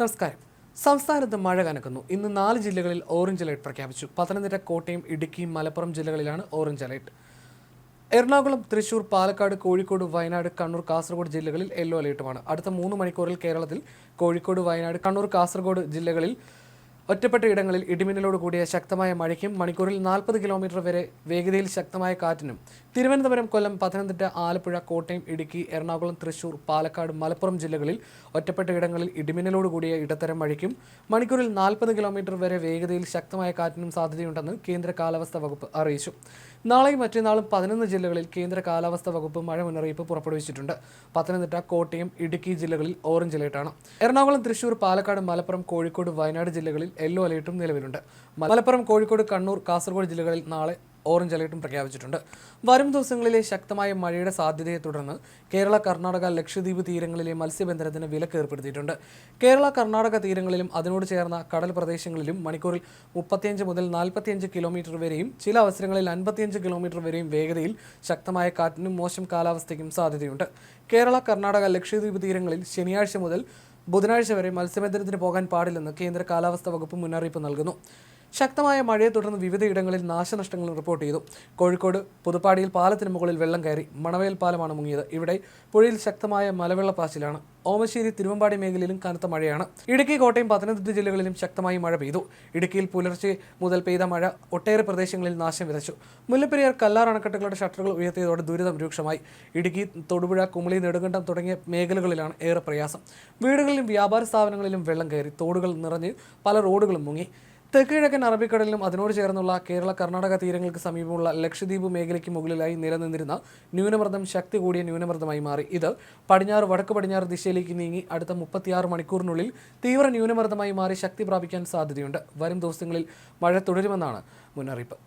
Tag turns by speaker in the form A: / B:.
A: നമസ്കാരം സംസ്ഥാനത്ത് മഴ കനക്കുന്നു ഇന്ന് നാല് ജില്ലകളിൽ ഓറഞ്ച് അലേർട്ട് പ്രഖ്യാപിച്ചു പത്തനംതിട്ട കോട്ടയം ഇടുക്കി മലപ്പുറം ജില്ലകളിലാണ് ഓറഞ്ച് അലേർട്ട് എറണാകുളം തൃശൂർ പാലക്കാട് കോഴിക്കോട് വയനാട് കണ്ണൂർ കാസർഗോഡ് ജില്ലകളിൽ യെല്ലോ അലേർട്ടുമാണ് അടുത്ത മൂന്ന് മണിക്കൂറിൽ കേരളത്തിൽ കോഴിക്കോട് വയനാട് കണ്ണൂർ കാസർഗോഡ് ജില്ലകളിൽ ഒറ്റപ്പെട്ട ഇടങ്ങളിൽ ഇടിമിന്നലോട് കൂടിയ ശക്തമായ മഴയ്ക്കും മണിക്കൂറിൽ നാൽപ്പത് കിലോമീറ്റർ വരെ വേഗതയിൽ ശക്തമായ കാറ്റിനും തിരുവനന്തപുരം കൊല്ലം പത്തനംതിട്ട ആലപ്പുഴ കോട്ടയം ഇടുക്കി എറണാകുളം തൃശൂർ പാലക്കാട് മലപ്പുറം ജില്ലകളിൽ ഒറ്റപ്പെട്ട ഇടങ്ങളിൽ ഇടിമിന്നലോട് കൂടിയ ഇടത്തരം മഴയ്ക്കും മണിക്കൂറിൽ നാൽപ്പത് കിലോമീറ്റർ വരെ വേഗതയിൽ ശക്തമായ കാറ്റിനും സാധ്യതയുണ്ടെന്ന് കേന്ദ്ര കാലാവസ്ഥാ വകുപ്പ് അറിയിച്ചു നാളെയും മറ്റന്നാളും പതിനൊന്ന് ജില്ലകളിൽ കേന്ദ്ര കാലാവസ്ഥാ വകുപ്പ് മഴ മുന്നറിയിപ്പ് പുറപ്പെടുവിച്ചിട്ടുണ്ട് പത്തനംതിട്ട കോട്ടയം ഇടുക്കി ജില്ലകളിൽ ഓറഞ്ച് അലേർട്ടാണ് എറണാകുളം തൃശൂർ പാലക്കാട് മലപ്പുറം കോഴിക്കോട് വയനാട് ജില്ലകളിൽ യെല്ലോ അലേർട്ടും നിലവിലുണ്ട് മലപ്പുറം കോഴിക്കോട് കണ്ണൂർ കാസർഗോഡ് ജില്ലകളിൽ നാളെ ഓറഞ്ച് അലേർട്ടും പ്രഖ്യാപിച്ചിട്ടുണ്ട് വരും ദിവസങ്ങളിലെ ശക്തമായ മഴയുടെ സാധ്യതയെ തുടർന്ന് കേരള കർണാടക ലക്ഷദ്വീപ് തീരങ്ങളിലെ മത്സ്യബന്ധനത്തിന് വിലക്ക് ഏർപ്പെടുത്തിയിട്ടുണ്ട് കേരള കർണാടക തീരങ്ങളിലും അതിനോട് ചേർന്ന കടൽ പ്രദേശങ്ങളിലും മണിക്കൂറിൽ മുപ്പത്തിയഞ്ച് മുതൽ നാൽപ്പത്തിയഞ്ച് കിലോമീറ്റർ വരെയും ചില അവസരങ്ങളിൽ അൻപത്തിയഞ്ച് കിലോമീറ്റർ വരെയും വേഗതയിൽ ശക്തമായ കാറ്റിനും മോശം കാലാവസ്ഥയ്ക്കും സാധ്യതയുണ്ട് കേരള കർണാടക ലക്ഷദ്വീപ് തീരങ്ങളിൽ ശനിയാഴ്ച മുതൽ ബുധനാഴ്ച വരെ മത്സ്യബന്ധനത്തിന് പോകാൻ പാടില്ലെന്ന് കേന്ദ്ര കാലാവസ്ഥാ വകുപ്പ് മുന്നറിയിപ്പ് നൽകുന്നു ശക്തമായ മഴയെ തുടർന്ന് വിവിധയിടങ്ങളിൽ നാശനഷ്ടങ്ങൾ റിപ്പോർട്ട് ചെയ്തു കോഴിക്കോട് പുതുപ്പാടിയിൽ പാലത്തിന് മുകളിൽ വെള്ളം കയറി മണവയൽ പാലമാണ് മുങ്ങിയത് ഇവിടെ പുഴയിൽ ശക്തമായ മലവെള്ളപ്പാച്ചിലാണ് ഓമശ്ശേരി തിരുവമ്പാടി മേഖലയിലും കനത്ത മഴയാണ് ഇടുക്കി കോട്ടയം പത്തനംതിട്ട ജില്ലകളിലും ശക്തമായി മഴ പെയ്തു ഇടുക്കിയിൽ പുലർച്ചെ മുതൽ പെയ്ത മഴ ഒട്ടേറെ പ്രദേശങ്ങളിൽ നാശം വിതച്ചു മുല്ലപ്പെരിയാർ കല്ലാർ അണക്കെട്ടുകളുടെ ഷട്ടറുകൾ ഉയർത്തിയതോടെ ദുരിതം രൂക്ഷമായി ഇടുക്കി തൊടുപുഴ കുമളി നെടുങ്കണ്ടം തുടങ്ങിയ മേഖലകളിലാണ് ഏറെ പ്രയാസം വീടുകളിലും വ്യാപാര സ്ഥാപനങ്ങളിലും വെള്ളം കയറി തോടുകൾ നിറഞ്ഞ് പല റോഡുകളും മുങ്ങി തെക്കുകിഴക്കൻ അറബിക്കടലിലും അതിനോട് ചേർന്നുള്ള കേരള കർണാടക തീരങ്ങൾക്ക് സമീപമുള്ള ലക്ഷദ്വീപ് മേഖലയ്ക്ക് മുകളിലായി നിലനിന്നിരുന്ന ന്യൂനമർദ്ദം ശക്തി കൂടിയ ന്യൂനമർദ്ദമായി മാറി ഇത് പടിഞ്ഞാറ് വടക്ക് പടിഞ്ഞാറ് ദിശയിലേക്ക് നീങ്ങി അടുത്ത മുപ്പത്തിയാറ് മണിക്കൂറിനുള്ളിൽ തീവ്ര ന്യൂനമർദ്ദമായി മാറി ശക്തി പ്രാപിക്കാൻ സാധ്യതയുണ്ട് വരും ദിവസങ്ങളിൽ മഴ തുടരുമെന്നാണ് മുന്നറിയിപ്പ്